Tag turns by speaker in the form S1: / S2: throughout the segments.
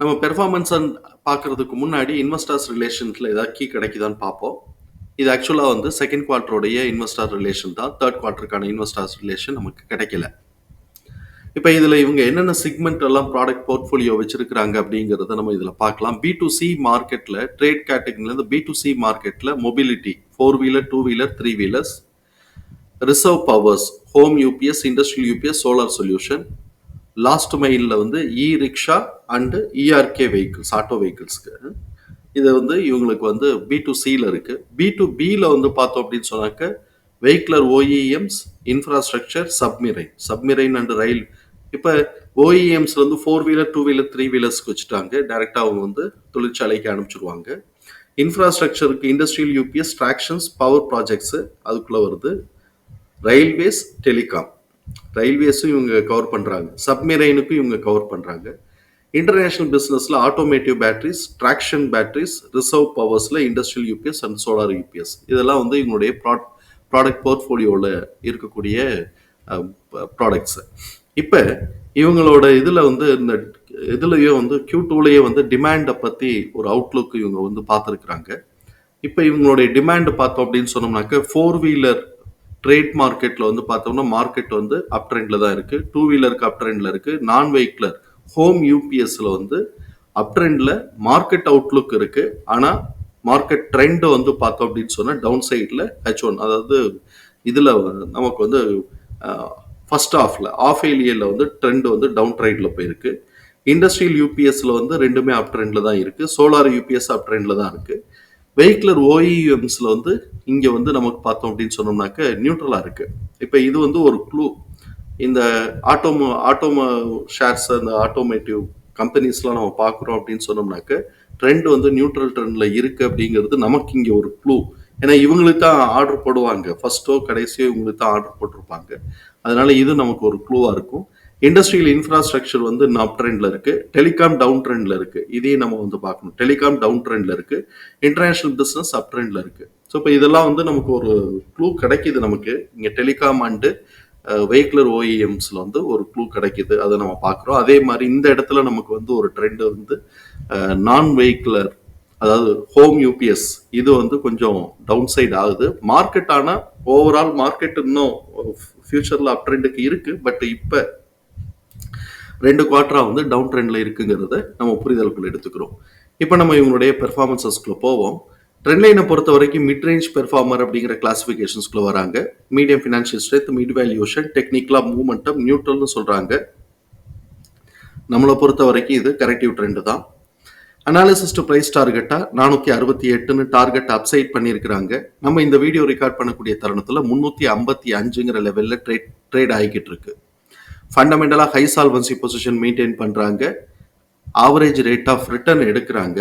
S1: நம்ம பெர்ஃபார்மன்ஸ் பார்க்கறதுக்கு முன்னாடி இன்வெஸ்டர்ஸ் ரிலேஷன்ஸில் ஏதாவது கீ கிடைக்குதான்னு பார்ப்போம். இது ஆக்சுவலாக வந்து செகண்ட் குவார்ட்டருடைய இன்வெஸ்டர் ரிலேஷன் தான். தேர்ட் குவார்ட்டருக்கான இன்வெஸ்டர்ஸ் ரிலேஷன் நமக்கு கிடைக்கல. இப்போ இதில் இவங்க என்னென்ன சிக்மெண்ட் எல்லாம் ப்ராடக்ட் போர்ட்ஃபோலியோ வச்சிருக்கிறாங்க அப்படிங்கிறத நம்ம இதில் பார்க்கலாம். பி டு சி மார்க்கெட்டில் ட்ரேட் கேட்டகரியிலேருந்து பி டு சி மார்க்கெட்டில் mobility four wheeler two wheeler three wheelers reserve powers home UPS industrial UPS solar solution last மைலில் வந்து e rickshaw and ERK vehicles auto வெஹிக்கிள்ஸ்க்கு இது வந்து இவங்களுக்கு வந்து பி டு சியில் இருக்குது பி டு பியில் வந்து பார்த்தோம் அப்படின்னு சொன்னாக்க vehicular OEMs infrastructure submarine submarine and ரயில் இப்போ ஓஇஎம்ஸ்ல வந்து four wheeler two wheeler three வீலர்ஸ்க்கு வச்சுட்டாங்க. டேரெக்டாக அவங்க வந்து தொழிற்சாலைக்கு அனுப்பிச்சிடுவாங்க இன்ஃப்ராஸ்ட்ரக்சருக்கு industrial UPS tractions power projects அதுக்குள்ளே வருது. ரயில்வேஸ் டெலிகாம் ரயில்வேஸும் இவங்க கவர் பண்ணுறாங்க சப்மெரைனுக்கும் இவங்க கவர் பண்ணுறாங்க இன்டர்நேஷ்னல் பிஸ்னஸில் automotive batteries traction batteries reserve பவர்ஸில் industrial UPS and solar UPS இதெல்லாம் வந்து இவங்களுடைய ப்ராட் ப்ராடக்ட் போர்ட்ஃபோலியோவில் இருக்கக்கூடிய ப்ராடக்ட்ஸு இப்போ இவங்களோட இதில் வந்து இந்த இதுலேயே வந்து கியூ டூலேயே வந்து டிமாண்டை பற்றி ஒரு அவுட்லுக் இவங்க வந்து பார்த்துருக்குறாங்க. இப்போ இவங்களுடைய டிமாண்டு பார்த்தோம் அப்படின்னு சொன்னோம்னாக்க ஃபோர் வீலர் ட்ரேட் மார்க்கெட்டில் வந்து பார்த்தோம்னா மார்க்கெட் வந்து அப் ட்ரெண்டில் தான் இருக்குது டூ வீலருக்கு அப் ட்ரெண்டில் இருக்குது நான் வெஹிக்குலர் ஹோம் யூபிஎஸ்சில் வந்து அப் ட்ரெண்டில் மார்க்கெட் அவுட்லுக் இருக்குது ஆனால் மார்க்கெட் ட்ரெண்டை வந்து பார்த்தோம் அப்படின்னு சொன்னால் டவுன் சைடில் ஹெச் ஒன் அதாவது இதில் நமக்கு வந்து ஃபர்ஸ்ட் ஆஃபில் ஆஃப் ஏலியில் வந்து ட்ரெண்ட் வந்து டவுன் ட்ரைடில் போயிருக்கு. இண்டஸ்ட்ரியல் யூபிஎஸ்சில் வந்து ரெண்டுமே அப் ட்ரெண்டில் தான் இருக்குது சோலார் யூபிஎஸ் அப் ட்ரெண்டில் தான் இருக்குது வெஹிக்குலர் ஓஇஎம்ஸில் வந்து இங்கே வந்து நமக்கு பார்த்தோம் அப்படின்னு சொன்னோம்னாக்க நியூட்ரலாக இருக்குது இப்போ இது வந்து ஒரு க்ளூ இந்த ஆட்டோமோ ஆட்டோமோ ஷேர்ஸ் அந்த ஆட்டோமேட்டிவ் கம்பெனிஸ்லாம் நம்ம பார்க்குறோம் அப்படின்னு சொன்னோம்னாக்க ட்ரெண்ட் வந்து நியூட்ரல் ட்ரெண்டில் இருக்குது அப்படிங்கிறது நமக்கு இங்கே ஒரு க்ளூ ஏன்னா இவங்களுக்கு தான் ஆர்டர் போடுவாங்க. ஃபர்ஸ்ட்டோ கடைசியோ இவங்களுக்கு தான் ஆர்டர் போட்டிருப்பாங்க. அதனால இது நமக்கு ஒரு க்ளூவாக இருக்கும். இண்டஸ்ட்ரியல் இன்ஃப்ராஸ்ட்ரக்சர் வந்து அப் ட்ரெண்டில் இருக்கு. டெலிகாம் டவுன் ட்ரெண்டில் இருக்கு. இதையும் நம்ம வந்து பார்க்கணும். டெலிகாம் டவுன் ட்ரெண்டில் இருக்கு. இன்டர்நேஷனல் பிஸ்னஸ் அப் ட்ரெண்டில் இருக்கு. ஸோ இப்போ இதெல்லாம் வந்து நமக்கு ஒரு க்ளூ கிடைக்குது நமக்கு. இங்கே டெலிகாம் அண்டு வெஹிக்குலர் ஓஇஎம்ஸில் வந்து ஒரு க்ளூ கிடைக்குது. அதை நம்ம பார்க்குறோம். அதே மாதிரி இந்த இடத்துல நமக்கு வந்து ஒரு ட்ரெண்டு வந்து நான் வெஹிக்குலர் அதாவது ஹோம் யூபிஎஸ் இது வந்து கொஞ்சம் டவுன் சைடு ஆகுது. மார்க்கெட் ஆனால் ஓவரால் மார்க்கெட் இன்னும் ஃபியூச்சரில் அப் ட்ரெண்டுக்கு இருக்குது பட் இப்போ ரெண்டு குவார்ட்டராக வந்து டவுன் ட்ரெண்டில் இருக்குங்கிறத நம்ம புரிதலுக்குள்ள எடுத்துக்கிறோம். இப்போ நம்ம இவங்களுடைய பெர்ஃபார்மன்சஸ்க்குள்ளே போவோம். ட்ரெண்ட் லைனை பொறுத்த வரைக்கும் மிட் ரேஞ்ச் பெர்ஃபார்மர் அப்படிங்கிற கிளாசிஃபிகேஷன்ஸ்குள்ள வராங்க. Medium financial strength mid valuation டெக்னிக்கலாக மூவ்மெண்டம் நியூட்ரல்னு சொல்கிறாங்க நம்மளை பொறுத்த வரைக்கும் இது கரெக்டிவ் ட்ரெண்ட் தான். அனாலிசிஸ் டு ப்ரைஸ் டார்கெட்டாக நானூற்றி அறுபத்தி எட்டுன்னு டார்கெட் அப்சைட் பண்ணியிருக்கிறாங்க. நம்ம இந்த வீடியோ ரெக்கார்ட் பண்ணக்கூடிய தருணத்தில் முந்நூற்றி ஐம்பத்தி அஞ்சுங்கிற லெவலில் ட்ரேட் ட்ரேட் ஆகிக்கிட்டு இருக்குது ஃபண்டமெண்டலாக ஹை சால்வன்சி பொசிஷன் மெயின்டைன் பண்ணுறாங்க ஆவரேஜ் ரேட் ஆஃப் ரிட்டர்ன் எடுக்கிறாங்க.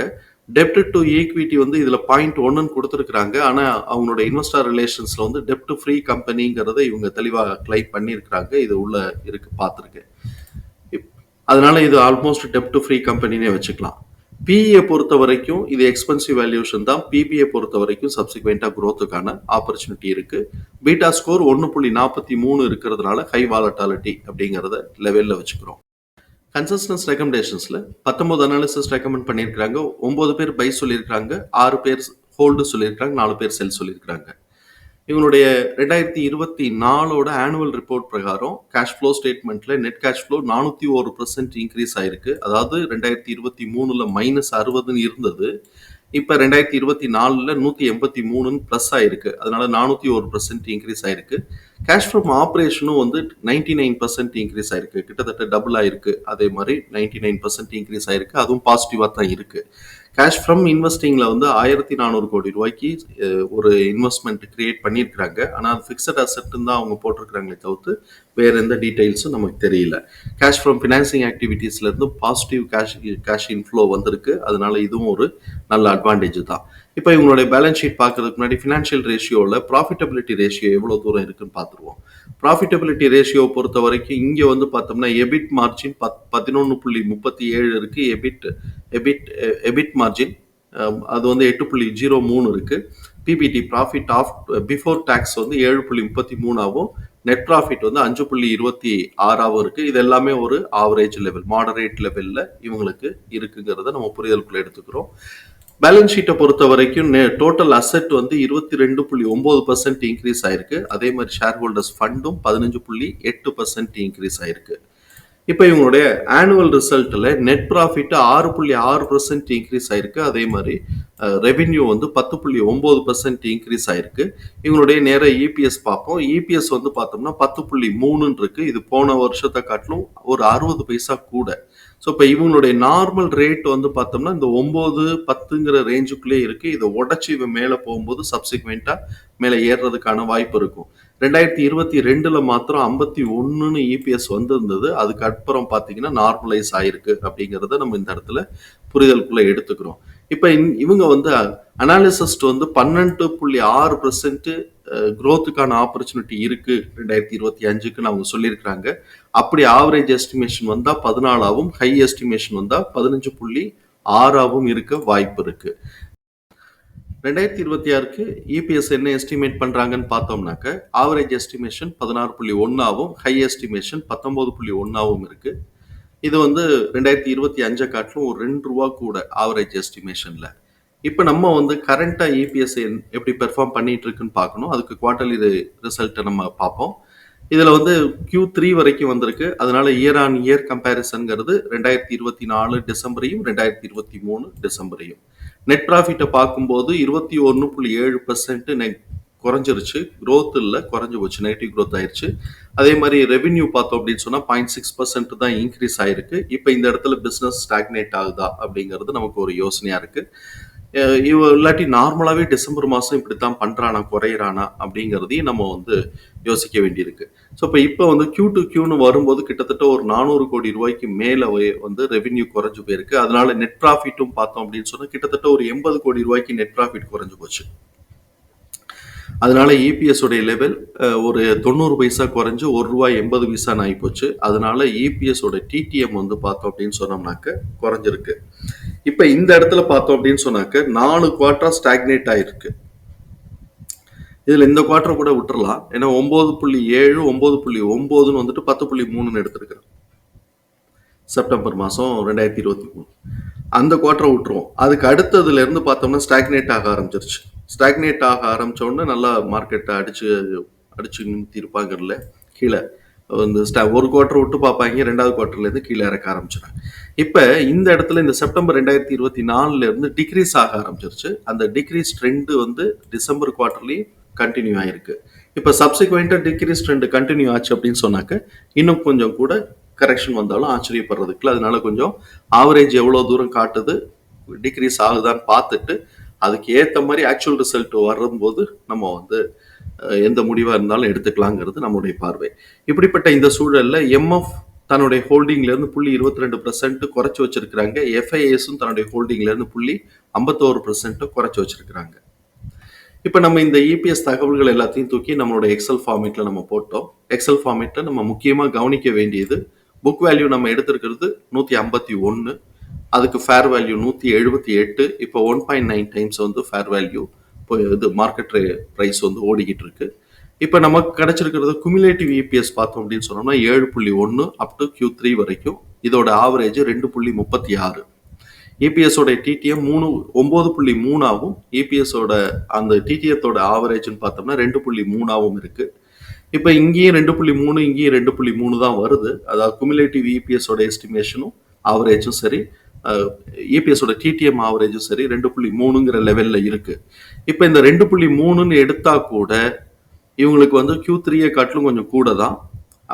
S1: டெப்ட் டு ஈக்விட்டி வந்து இதில் பாயிண்ட் ஒன்றுன்னு கொடுத்துருக்குறாங்க. ஆனால் அவங்களோட இன்வெஸ்டர் ரிலேஷன்ஸில் வந்து டெப்ட் ஃப்ரீ கம்பெனிங்கிறத இவங்க தெளிவாக கிளைம் பண்ணியிருக்கிறாங்க இது உள்ள இருக்கு பார்த்துருக்கு அதனால இது ஆல்மோஸ்ட் டெப்ட் ஃப்ரீ கம்பெனினே வச்சுக்கலாம். பிஇயை பொறுத்த வரைக்கும் இது எக்ஸ்பென்சிவ் வேல்யூஷன் தான். பிபிஐ பொறுத்த வரைக்கும் சப்சிக்வெண்ட்டாக க்ரோத்துக்கான ஆப்பர்ச்சுனிட்டி இருக்குது பீட்டா ஸ்கோர் ஒன்று புள்ளி நாற்பத்தி மூணு இருக்கிறதுனால ஹை வாலட்டாலிட்டி அப்படிங்கிறத லெவலில் வச்சுக்கிறோம். கன்சஸ்டன்ஸ் ரெக்கமெண்டேஷன்ஸில் பத்தொம்போது அனாலிசிஸ் ரெக்கமெண்ட் பண்ணியிருக்கிறாங்க. ஒம்பது பேர் பை சொல்லியிருக்காங்க ஆறு பேர் ஹோல்டு சொல்லியிருக்காங்க நாலு பேர் செல் சொல்லியிருக்கிறாங்க. இவங்களுடைய ரெண்டாயிரத்தி இருபத்தி நாலோட ஆனுவல் ரிப்போர்ட் பிரகாரம் கேஷ் ஃப்ளோ ஸ்டேட்மெண்ட்ல நெட் கேஷ் ஃப்ளோ நானூற்றி ஒரு பர்சன்ட் இன்க்ரீஸ் ஆயிருக்கு. அதாவது ரெண்டாயிரத்தி இருபத்தி மூணுல மைனஸ் அறுபதுன்னு இருந்தது. இப்போ ரெண்டாயிரத்தி இருபத்தி நாலில் நூற்றி எண்பத்தி மூணுன்னு ப்ளஸ் ஆயிருக்கு. அதனால நானூற்றி ஒரு பர்சன்ட் இன்க்ரீஸ் ஆயிருக்கு. கேஷ் ஃப்ரம் ஆப்ரேஷனும் வந்து நைன்டி நைன் பர்சன்ட் இன்க்ரீஸ் ஆயிருக்கு. கிட்டத்தட்ட டபுள் ஆயிருக்கு. அதே மாதிரி நைன்டி நைன் பர்சன்ட் இன்க்ரீஸ் ஆயிருக்கு. அதுவும் பாசிட்டிவாக தான் இருக்கு. கேஷ் ஃப்ரம் இன்வெஸ்டிங்ல வந்து ஆயிரத்தி நானூறு கோடி ரூபாய்க்கு ஒரு இன்வெஸ்ட்மெண்ட் கிரியேட் பண்ணியிருக்கிறாங்க. ஆனால் அது ஃபிக்ஸட் அசெட்னு தான் அவங்க போட்டிருக்கிறாங்களே தவிர்த்து வேற எந்த டீடைல்ஸும் நமக்கு தெரியல. கேஷ் ஃப்ரம் ஃபினான்சிங் ஆக்டிவிட்டீஸ்ல இருந்து பாசிட்டிவ் கேஷ் கேஷ் இன்ஃப்ளோ வந்திருக்கு. அதனால இதுவும் ஒரு நல்ல அட்வான்டேஜ் தான். இப்போ இவங்களுடைய பேலன்ஸ் ஷீட் பார்க்கறதுக்கு முன்னாடி ஃபினான்ஷியல் ரேஷியோவில் ப்ராஃபிட்டபிலிட்டி ரேஷியோ எவ்வளோ தூரம் இருக்குன்னு பார்த்துருவோம். ப்ராஃபிட்டபிலிட்டி ரேஷியோ பொறுத்த வரைக்கும் இங்கே வந்து பார்த்தோம்னா எபிட் மார்ஜின் பத் பதினொன்று புள்ளி முப்பத்தி ஏழு இருக்குது எபிட் எபிட் எபிட் மார்ஜின் அது வந்து எட்டு புள்ளி ஜீரோ மூணு இருக்குது PBT profit of before tax வந்து ஏழு புள்ளி முப்பத்தி மூணாவும் நெட் ப்ராஃபிட் வந்து அஞ்சு புள்ளி இருபத்தி ஆறாவும் இருக்குது இது எல்லாமே ஒரு ஆவரேஜ் லெவல் மாடரேட் லெவலில் இவங்களுக்கு இருக்குங்கிறத நம்ம புரிதலுக்குள்ள எடுத்துக்கிறோம். பேலன்ஸ் ஷீட்டை பொறுத்த வரைக்கும் டோட்டல் அசெட் வந்து இருபத்தி ரெண்டு புள்ளி ஒன்பது பர்சன்ட் இன்க்ரீஸ் ஆயிருக்கு. அதே மாதிரி ஷேர் ஹோல்டர்ஸ் ஃபண்டும் பதினஞ்சு புள்ளி எட்டு பர்சன்ட் இன்க்ரீஸ் ஆயிருக்கு. இப்போ இவங்களுடைய ஆனுவல் ரிசல்ட்டில் நெட் ப்ராஃபிட் ஆறு புள்ளி ஆறு பர்சன்ட் இன்க்ரீஸ் ஆயிருக்கு. அதே மாதிரி ரெவென்யூ வந்து பத்து புள்ளி ஒம்பது பர்சன்ட் இன்க்ரீஸ் ஆயிருக்கு. இவங்களுடைய நேர இபிஎஸ் பார்ப்போம். இபிஎஸ் வந்து பார்த்தோம்னா பத்து புள்ளி மூணுன்னு இருக்கு. இது போன வருஷத்தை காட்டிலும் ஒரு அறுபது பைசா கூட. ஸோ இப்போ இவங்களுடைய நார்மல் ரேட் வந்து பார்த்தோம்னா இந்த ஒம்பது பத்துங்கிற ரேஞ்சுக்குள்ளே இருக்கு. இதை உடச்சி இவன் மேலே போகும்போது சப்சிக்வெண்ட்டாக மேலே ஏறுறதுக்கான வாய்ப்பு இருக்கும். ரெண்டாயிரத்தி இருபத்தி ரெண்டுல மாத்திரம் ஐம்பத்தி ஒன்றுன்னு இபிஎஸ் வந்திருந்தது. அதுக்கு அப்புறம் பார்த்தீங்கன்னா நார்மலைஸ் ஆயிருக்கு அப்படிங்கிறத நம்ம இந்த இடத்துல புரிதலுக்குள்ள எடுத்துக்கிறோம். இப்போ இவங்க வந்து அனாலிசிஸ்ட் வந்து பன்னெண்டு புள்ளி ஆறு பெர்சென்ட் க்ரோத்துக்கான ஆப்பர்ச்சுனிட்டி இருக்கு. ரெண்டாயிரத்தி இருபத்தி அஞ்சுக்குன்னு அவங்க சொல்லியிருக்கிறாங்க. அப்படி ஆவரேஜ் எஸ்டிமேஷன் வந்தா பதினாலாவும் ஹை எஸ்டிமேஷன் வந்தா பதினஞ்சு புள்ளி ஆறாவும் இருக்க வாய்ப்பு இருக்கு. ரெண்டாயிரத்தி இருபத்தி ஆறுக்கு இபிஎஸ் என்ன எஸ்டிமேட் பண்ணுறாங்கன்னு பார்த்தோம்னாக்க ஆவரேஜ் எஸ்டிமேஷன் பதினாறு புள்ளி ஒன்றாவும் ஹை எஸ்டிமேஷன் பத்தொம்போது புள்ளி ஒன்றாவும் இருக்குது இது வந்து ரெண்டாயிரத்தி இருபத்தி அஞ்சை காட்டிலும் ஒரு ரெண்டு ரூபா கூட ஆவரேஜ் எஸ்டிமேஷன்ல இப்போ நம்ம வந்து கரண்டா இபிஎஸ் எப்படி பெர்ஃபார்ம் பண்ணிட்டு இருக்குன்னு பார்க்கணும். அதுக்கு குவார்டர்லி ரிசல்ட்டை நம்ம பார்ப்போம். இதில் வந்து கியூ த்ரீ வரைக்கும் வந்திருக்கு. அதனால இயர் ஆன் இயர் கம்பேரிசன்ங்கிறது ரெண்டாயிரத்தி இருபத்தி நாலு டிசம்பரையும் ரெண்டாயிரத்தி இருபத்தி மூணு டிசம்பரையும். நெட் ப்ராஃபிட்டை பார்க்கும்போது இருபத்தி ஒன்று புள்ளி ஏழு பர்சன்ட் குறைஞ்சிருச்சு. க்ரோத் இல்லை குறைஞ்சி போச்சு. நெகட்டிவ் க்ரோத் ஆயிடுச்சு அதே மாதிரி ரெவென்யூ பார்த்தோம் அப்படின்னு சொன்னால் பாயிண்ட் சிக்ஸ் பர்சன்ட் தான் இன்க்ரீஸ் ஆயிருக்கு. இப்போ இந்த இடத்துல பிஸ்னஸ் ஸ்டாக்னேட் ஆகுதா அப்படிங்கிறது நமக்கு ஒரு யோசனையாக இருக்குது இவ இல்லாட்டி நார்மலாகவே டிசம்பர் மாதம் இப்படி தான் பண்ணுறானா குறையிறானா அப்படிங்கிறதையும் நம்ம வந்து யோசிக்க வேண்டியிருக்கு. ஸோ இப்போ இப்போ வந்து கியூ டு கியூன்னு வரும்போது கிட்டத்தட்ட ஒரு நானூறு கோடி ரூபாய்க்கு மேலே வந்து ரெவென்யூ குறைஞ்சு போயிருக்கு. அதனால நெட் ப்ராஃபிட்டும் பார்த்தோம் அப்படின்னு சொன்னால் கிட்டத்தட்ட ஒரு எண்பது கோடி ரூபாய்க்கு நெட் ப்ராஃபிட் குறைஞ்சு போச்சு. அதனால இபிஎஸ் உடைய லெவல் ஒரு தொண்ணூறு பைசா குறைஞ்சு ஒரு ரூபாய் எண்பது பைசான்னு ஆகிப்போச்சு அதனால இபிஎஸ் உடைய டிடிஎம் வந்து பார்த்தோம் அப்படின்னு சொன்னோம்னாக்க குறைஞ்சிருக்கு. இப்போ இந்த இடத்துல பார்த்தோம் அப்படின்னு சொன்னாக்க நாலு குவார்டரா ஸ்டாக்னேட் ஆயிருக்கு. இதுல இந்த குவார்டர் கூட விட்டுறலாம். ஏன்னா ஒன்பது புள்ளி ஏழு ஒன்பது புள்ளி ஒன்பதுன்னு வந்துட்டு பத்து புள்ளி மூணுன்னு எடுத்திருக்கிறேன் செப்டம்பர் மாதம் ரெண்டாயிரத்தி இருபத்தி மூணு. அந்த குவார்டரை விட்டுருவோம். அதுக்கு அடுத்ததுல இருந்து பார்த்தோம்னா ஸ்டாக்னேட் ஆக ஆரம்பிச்சிருச்சு. ஸ்டாக்னேட் ஆக ஆரம்பித்தோடனே நல்லா மார்க்கெட்டை அடிச்சு அடிச்சு நிறுத்தி இருப்பாங்கல்ல கீழே. வந்து ஸ்டா ஒரு குவார்ட்டர் விட்டு பார்ப்பாங்க ரெண்டாவது குவார்ட்டர்லேருந்து கீழே இறக்க ஆரம்பிச்சிடாங்க இப்போ இந்த இடத்துல இந்த செப்டம்பர் ரெண்டாயிரத்தி இருபத்தி நாலுலேருந்து டிக்ரீஸ் ஆக ஆரம்பிச்சிருச்சு. அந்த டிக்ரீஸ் ட்ரெண்டு வந்து டிசம்பர் குவார்டர்லேயும் கண்டினியூ ஆகிருக்கு இப்போ சப்சிக்வெண்ட்டாக டிக்ரீஸ் ட்ரெண்டு கண்டினியூ ஆச்சு அப்படின்னு சொன்னாக்க இன்னும் கொஞ்சம் கூட கரெக்ஷன் வந்தாலும் ஆச்சரியப்படுறதுக்கு அதனால கொஞ்சம் ஆவரேஜ் எவ்வளோ தூரம் காட்டுது டிக்ரீஸ் ஆகுதான்னு பார்த்துட்டு அதுக்கு ஏற்ற மாதிரி ஆக்சுவல் ரிசல்ட் வரும்போது நம்ம வந்து எந்த முடிவாக இருந்தாலும் எடுத்துக்கலாங்கிறது நம்முடைய பார்வை. இப்படிப்பட்ட இந்த சூழலில் எம்எஃப் தன்னுடைய ஹோல்டிங்லேருந்து புள்ளி இருபத்தி ரெண்டு பர்சன்ட் குறைச்சி வச்சிருக்கிறாங்க. எஃப்ஐஎஸும் தன்னுடைய ஹோல்டிங்லேருந்து புள்ளி ஐம்பத்தோரு பர்சன்ட்டும் குறைச்சி வச்சிருக்கிறாங்க. இப்போ நம்ம இந்த இபிஎஸ் தகவல்கள் எல்லாத்தையும் தூக்கி நம்மளோட எக்ஸல் ஃபார்மேட்டில் நம்ம போட்டோம். எக்ஸல் ஃபார்மேட்டில் நம்ம முக்கியமாக கவனிக்க வேண்டியது புக் வேல்யூ நம்ம எடுத்திருக்கிறது நூற்றி ஐம்பத்தி ஒன்று அதுக்கு ஃபேர் வேல்யூ நூற்றி எழுபத்தி எட்டு இப்போ ஒன் பாயிண்ட் நைன் டைம்ஸ் வந்து ஃபேர் வேல்யூ இப்போ இது மார்க்கெட் ப்ரைஸ் வந்து ஓடிக்கிட்டு இருக்கு இப்போ நமக்கு கிடைச்சிருக்கிறது குமிலேட்டிவ் இபிஎஸ் பார்த்தோம் அப்படின்னு சொன்னோம்னா ஏழு புள்ளி ஒன்று அப் டு கியூ த்ரீ வரைக்கும். இதோட ஆவரேஜ் ரெண்டு புள்ளி முப்பத்தி ஆறு. இபிஎஸோட டிடிஎம் மூணு ஒம்பது புள்ளி மூணாவும் இபிஎஸோட அந்த டிடிஎத்தோட ஆவரேஜ்னு பார்த்தோம்னா ரெண்டு புள்ளி மூணாவும் இருக்கு. இப்போ இங்கேயும் ரெண்டு புள்ளி மூணு இங்கேயும் ரெண்டு புள்ளி மூணு தான் வருது. அதாவது குமிலேட்டிவ் இபிஎஸோட எஸ்டிமேஷனும் ஆவரேஜும் சரி. ஏபிஎஸோட டிடிஎம் ஆவரேஜும் சரி ரெண்டு புள்ளி மூணுங்கிற லெவலில் இருக்குது இப்போ இந்த ரெண்டு புள்ளி மூணுன்னு எடுத்தால் கூட இவங்களுக்கு வந்து கியூ த்ரீயை காட்டிலும் கொஞ்சம் கூட தான்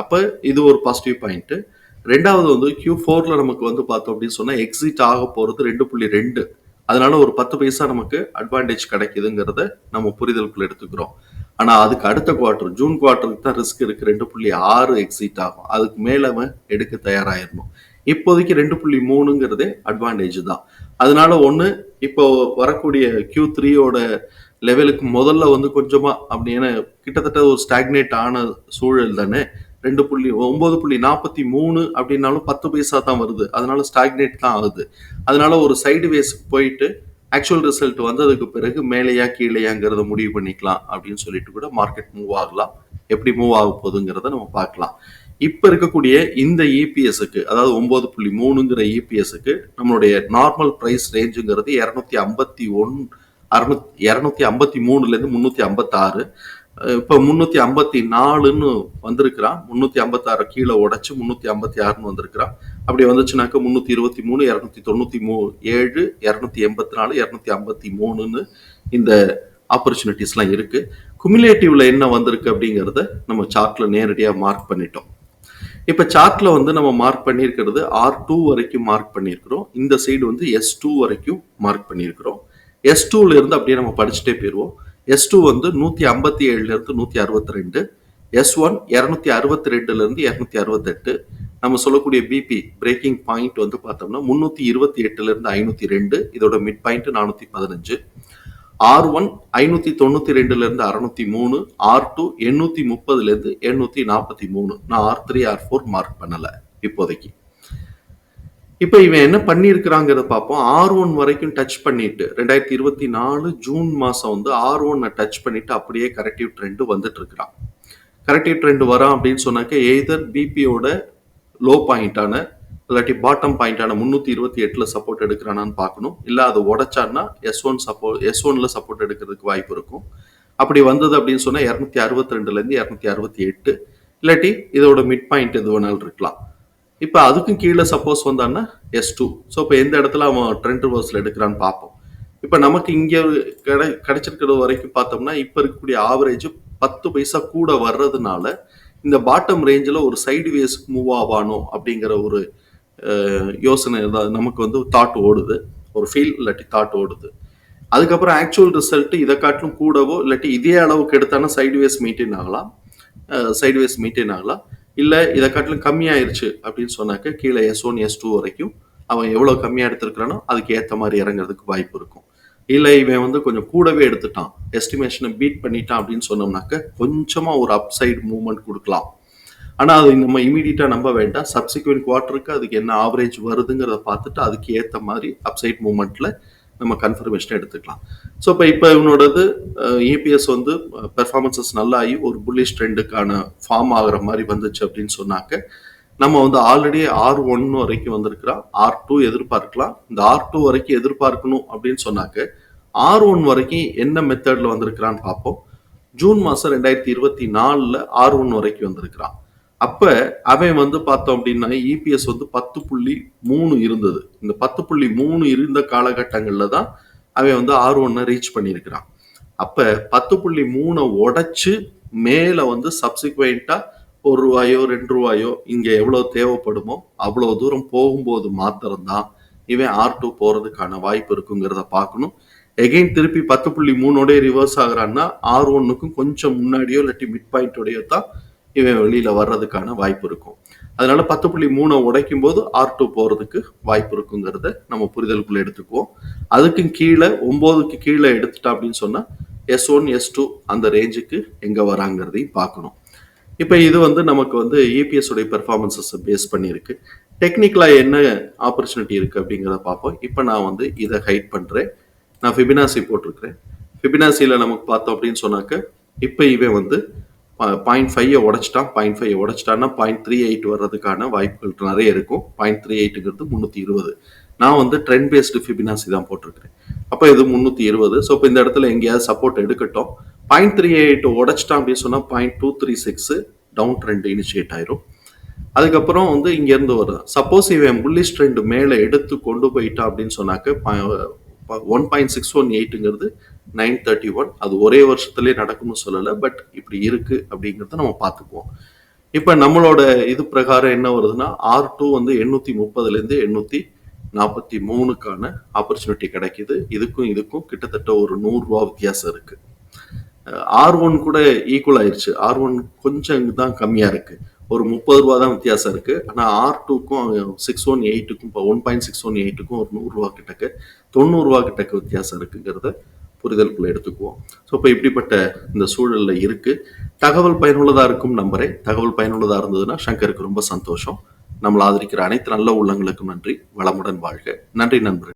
S1: அப்போ இது ஒரு பாசிட்டிவ் பாயிண்ட்டு ரெண்டாவது வந்து கியூ ஃபோரில் நமக்கு வந்து பார்த்தோம் அப்படின்னு சொன்னால் எக்ஸிட் ஆக போகிறது ரெண்டு புள்ளி ரெண்டு. அதனால ஒரு பத்து பைசா நமக்கு அட்வான்டேஜ் கிடைக்குதுங்கிறத நம்ம புரிதலுக்குள்ள எடுத்துக்கிறோம். ஆனால் அதுக்கு அடுத்த குவார்ட்டர் ஜூன் குவார்ட்டருக்கு தான் ரிஸ்க் இருக்குது ரெண்டு புள்ளி ஆறு எக்ஸிட் ஆகும். அதுக்கு மேலே அவன் எடுக்க தயாராகிடணும் இப்போதைக்கு ரெண்டு புள்ளி மூணுங்கிறதே அட்வான்டேஜ் தான். அதனால ஒன்று இப்போ வரக்கூடிய கியூ த்ரீயோட லெவலுக்கு முதல்ல வந்து கொஞ்சமா அப்படின்னு கிட்டத்தட்ட ஒரு ஸ்டாக்னேட் ஆன சூழல் தானே? ரெண்டு புள்ளி ஒன்பது புள்ளி நாற்பத்தி மூணு அப்படின்னாலும் பத்து பைசா தான் வருது. அதனால ஸ்டாக்னேட் தான் ஆகுது. அதனால ஒரு சைடு வேஸ்க்கு போயிட்டு ஆக்சுவல் ரிசல்ட் வந்ததுக்கு பிறகு மேலேயா கீழேயாங்கிறத முடிவு பண்ணிக்கலாம் அப்படின்னு சொல்லிட்டு கூட மார்க்கெட் மூவ் ஆகலாம். எப்படி மூவ் ஆக போகுதுங்கிறத நம்ம பார்க்கலாம். இப்ப இருக்கக்கூடிய இந்த இபிஎஸ்க்கு அதாவது ஒன்பது புள்ளி மூணுங்கிற இபிஎஸ்க்கு நம்மளுடைய நார்மல் பிரைஸ் ரேஞ்சுங்கிறது இரநூத்தி ஐம்பத்தி ஒன் அறுநூத்தி இரநூத்தி ஐம்பத்தி மூணுல இருந்து முன்னூத்தி ஐம்பத்தி ஆறு இப்போ முந்நூற்றி ஐம்பத்தி நாலுன்னு வந்திருக்கிறான். முந்நூற்றி ஐம்பத்தாறு கீழே உடச்சி முந்நூற்றி ஐம்பத்தி ஆறுன்னு வந்திருக்கிறான். அப்படி வந்துச்சுனாக்கா முந்நூற்றி இருபத்தி மூணு இரநூத்தி தொண்ணூற்றி மூ ஏழு இரநூத்தி எண்பத்தி நாலு இரநூத்தி ஐம்பத்தி மூணுன்னு இந்த ஆப்பர்ச்சுனிட்டிஸ்லாம் இருக்கு. குமிலேட்டிவ்ல என்ன வந்திருக்கு அப்படிங்கிறத நம்ம சார்ட்ல நேரடியாக மார்க் பண்ணிட்டோம். இப்போ சார்ட்ல வந்து நம்ம மார்க் பண்ணியிருக்கிறது ஆர் டூ வரைக்கும் மார்க் பண்ணியிருக்கிறோம். இந்த சைடு வந்து எஸ் டூ வரைக்கும் மார்க் பண்ணியிருக்கிறோம். எஸ் டூல இருந்து அப்படியே நம்ம படிச்சுட்டே போயிடுவோம் எஸ் டூ வந்து நூத்தி ஐம்பத்தி ஏழுல இருந்து நூத்தி அறுபத்தி ரெண்டு. எஸ் ஒன் இரநூத்தி அறுபத்தி ரெண்டுல இருந்து இரநூத்தி அறுபத்தெட்டு. நம்ம சொல்லக்கூடிய பிபி பிரேக்கிங் பாயிண்ட் வந்து பார்த்தோம்னா முன்னூத்தி இருபத்தி எட்டுல இருந்து ஐநூத்தி ரெண்டு. இதோட மிட் பாயிண்ட் நானூத்தி பதினஞ்சு. ஆர் ஒன் ஐநூத்தி தொண்ணூத்தி ரெண்டுல இருந்து அறுநூத்தி மூணு ஆர் டூ எண்ணூத்தி முப்பதுல இருந்து எண்ணூத்தி நாற்பத்தி மூணு நான் R three R four mark பண்ணல இப்போதைக்கு. இப்போ இவன் என்ன பண்ணியிருக்கிறாங்கிறத பார்ப்போம். ஆர் ஒன் வரைக்கும் டச் பண்ணிட்டு ரெண்டாயிரத்தி இருபத்தி நாலு ஜூன் மாசம் வந்து ஆர் ஒன்னை டச் பண்ணிட்டு அப்படியே கரெக்டிவ் ட்ரெண்ட் வந்துட்டு இருக்கிறான் கரெக்டிவ் ட்ரெண்ட் வரான் அப்படின்னு சொன்னாக்க எய்தர் பிபியோட லோ பாயிண்டான இல்லாட்டி பாட்டம் பாயிண்டான முந்நூற்றி இருபத்தி எட்டில் சப்போர்ட் எடுக்கிறானான்னு பார்க்கணும். இல்லை அதை உடைச்சான்னா எஸ் ஒன் சப்போர்ட் எஸ் ஒனில் சப்போர்ட் எடுக்கிறதுக்கு வாய்ப்பு இருக்கும். அப்படி வந்தது அப்படின்னு சொன்னால் இரநூத்தி அறுபத்தி ரெண்டுலேருந்து இரநூத்தி அறுபத்தி எட்டு. இல்லாட்டி இதோட மிட் பாயிண்ட் எது வேணாலும் இருக்கலாம். இப்போ அதுக்கும் கீழே சப்போஸ் வந்தான்னா எஸ் டூ ஸோ இப்போ எந்த இடத்துல அவன் ட்ரெண்ட் ரிவர்ஸில் எடுக்கிறான்னு பார்ப்போம். இப்போ நமக்கு இங்கே கிடை கிடைச்சிருக்கிறது வரைக்கும் பார்த்தோம்னா இப்போ இருக்கக்கூடிய ஆவரேஜ் பத்து பைசா கூட வர்றதுனால இந்த பாட்டம் ரேஞ்சில் ஒரு சைடு வேஸ் மூவ் ஆவானோ அப்படிங்கிற ஒரு யோசனை தான் நமக்கு வந்து தாட் ஓடுது. ஒரு ஃபீல் இல்லாட்டி தாட் ஓடுது. அதுக்கப்புறம் ஆக்சுவல் ரிசல்ட் இதை காட்டிலும் கூடவோ இல்லாட்டி இதே அளவுக்கு எடுத்தானா சைடுவேஸ் மெயின்டைன் ஆகலாம். சைடுவேஸ் மெயின்டைன் ஆகலாம். இல்லை இதை காட்டிலும் கம்மியாயிருச்சு அப்படின்னு சொன்னாக்க கீழே எஸ் ஒன் எஸ் டூ வரைக்கும் அவன் எவ்வளோ கம்மியாக எடுத்திருக்கிறானோ அதுக்கு ஏற்ற மாதிரி இறங்குறதுக்கு வாய்ப்பு இருக்கும். இல்லை இவன் வந்து கொஞ்சம் கூடவே எடுத்துட்டான். எஸ்டிமேஷனை பீட் பண்ணிட்டான் அப்படின்னு சொன்னோம்னாக்க கொஞ்சமாக ஒரு அப் சைடு மூவ்மெண்ட் கொடுக்கலாம். ஆனால் அது நம்ம இமீடியட்டாக நம்ப வேண்டாம். சப்சிக்வெண்ட் குவார்ட்டருக்கு அதுக்கு என்ன ஆவரேஜ் வருதுங்கிறத பார்த்துட்டு அதுக்கு ஏற்ற மாதிரி அப்சைட் மூமெண்ட்டில் நம்ம கன்ஃபர்மேஷன் எடுத்துக்கலாம். ஸோ இப்போ இப்போ இவனோடது இபிஎஸ் வந்து பெர்ஃபார்மன்சஸ் நல்லா ஆகி ஒரு புல்லிஷ் ட்ரெண்டுக்கான ஃபார்ம் ஆகிற மாதிரி வந்துச்சு அப்படின்னு சொன்னாக்க நம்ம வந்து ஆல்ரெடி ஆர் ஒன் வரைக்கும் வந்திருக்கிறோம் ஆர் டூ எதிர்பார்க்கலாம். இந்த ஆர் டூ வரைக்கும் எதிர்பார்க்கணும் அப்படின்னு சொன்னாக்க ஆர் ஒன் வரைக்கும் என்ன மெத்தடில் வந்திருக்கிறான்னு பார்ப்போம். ஜூன் மாதம் ரெண்டாயிரத்தி இருபத்தி நாலில் ஆர் ஒன் வரைக்கும் வந்திருக்கிறான். அப்போ அவன் வந்து பார்த்தோம் அப்படின்னா இபிஎஸ் வந்து பத்து புள்ளி மூணு இருந்தது. இந்த பத்து புள்ளி மூணு இருந்த காலகட்டங்களில் தான் அவன் வந்து ஆர் ஒன்னை ரீச் பண்ணியிருக்கிறான். அப்போ பத்து புள்ளி மூணை உடைச்சு மேலே வந்து சப்சிக்வெண்ட்டாக ஒரு ரூபாயோ ரெண்டு ரூபாயோ இங்கே எவ்வளோ தேவைப்படுமோ அவ்வளோ தூரம் போகும்போது மாத்திரம்தான் இவன் ஆர் டூ போகிறதுக்கான வாய்ப்பு இருக்குங்கிறத பார்க்கணும். எகைன் திருப்பி பத்து புள்ளி மூணோடய ரிவர்ஸ் ஆகுறான்னா ஆர் ஒன்னுக்கும் கொஞ்சம் முன்னாடியோ இல்லாட்டி மிட் பாயிண்டோடையோ தான் இவன் வெளியில வர்றதுக்கான வாய்ப்பு இருக்கும். அதனால பத்து புள்ளி மூணை உடைக்கும் போது ஆர் டூ போறதுக்கு வாய்ப்பு இருக்குங்கிறத நம்ம புரிதலுக்குள்ள எடுத்துக்குவோம். அதுக்கும் கீழே ஒன்பதுக்கு கீழே எடுத்துட்டா அப்படின்னு சொன்னா எஸ் ஒன் எஸ் டூ அந்த ரேஞ்சுக்கு எங்க வராங்கிறதையும் பார்க்கணும். இப்போ இது வந்து நமக்கு வந்து இபிஎஸ் உடைய பெர்ஃபார்மன்சஸ் பேஸ் பண்ணியிருக்கு. டெக்னிக்கலா என்ன ஆப்பர்ச்சுனிட்டி இருக்கு அப்படிங்கிறத பார்ப்போம். இப்போ நான் வந்து இதை ஹைட் பண்றேன். நான் ஃபிபினாசி போட்டிருக்கிறேன். ஃபிபினாசியில் நமக்கு பார்த்தோம் அப்படின்னு சொன்னாக்க இப்போ இவன் வந்து பாயிண்ட் ஃபைவை உடச்சிட்டா பாயிண்ட் ஃபைவ் உடச்சிட்டான்னா பாயிண்ட் த்ரீ எயிட் வர்றதுக்கான வாய்ப்புகள் நிறைய இருக்கும். பாயிண்ட் த்ரீ எயிட்டுங்கிறது முந்நூற்றி இருபது. நான் வந்து ட்ரெண்ட் பேஸ்டு ஃபிபினாசி தான் போட்டிருக்கிறேன். அப்போ இது முந்நூற்றி இருபது. ஸோ இப்போ இந்த இடத்துல எங்கேயாவது சப்போர்ட் எடுக்கட்டும். பாயிண்ட் த்ரீ எயிட் உடச்சிட்டான் அப்படின்னு சொன்னால் point two three six down trend initiate ஆயிரும். அதுக்கப்புறம் வந்து இங்கேருந்து வரும் சப்போஸ் இவன் புல்லிஷ் ட்ரெண்ட் மேலே எடுத்து கொண்டு போயிட்டான் அப்படின்னு சொன்னாக்க ஒன் பாயிண்ட் சிக்ஸ் ஒன் எயிட்டுங்கிறது நைன் தேர்ட்டி ஒன். அது ஒரே வருஷத்துலேயே நடக்கும்னு சொல்லலை பட் இப்படி இருக்கு அப்படிங்கிறத நம்ம பார்த்துக்குவோம். இப்போ நம்மளோட இது பிரகாரம் என்ன வருதுன்னா ஆர் டூ வந்து எண்ணூற்றி முப்பதுலேருந்து எண்ணூற்றி நாற்பத்தி மூணுக்கான ஆப்பர்ச்சுனிட்டி கிடைக்குது. இதுக்கும் இதுக்கும் கிட்டத்தட்ட ஒரு நூறுரூவா வித்தியாசம் இருக்கு. ஆர் ஒன் கூட ஈக்குவல் ஆயிருச்சு. ஆர் ஒன் கொஞ்சம் தான் கம்மியாக இருக்கு. ஒரு முப்பது ரூபா தான் வித்தியாசம் இருக்கு. ஆனால் ஆர் டூக்கும் சிக்ஸ் ஒன் எயிட்டுக்கும் இப்போ ஒன் பாயிண்ட் சிக்ஸ் ஒன் எயிட்டுக்கும் ஒரு நூறுரூவா கிட்டக்கு தொண்ணூறுரூவா கிட்டக்கு வித்தியாசம் இருக்குங்கிறத புரிதலுக்குள்ள எடுத்துக்குவோம். ஸோ இப்போ இப்படிப்பட்ட இந்த சூழலில் இருக்கு. தகவல் பயனுள்ளதாக இருக்கும் நம்பரே. தகவல் பயனுள்ளதாக இருந்ததுன்னா சங்கருக்கு ரொம்ப சந்தோஷம். நம்மளை ஆதரிக்கிற அனைத்து நல்ல உள்ளங்களுக்கும் நன்றி. வளமுடன் வாழ்க. நன்றி நண்பர்கள்.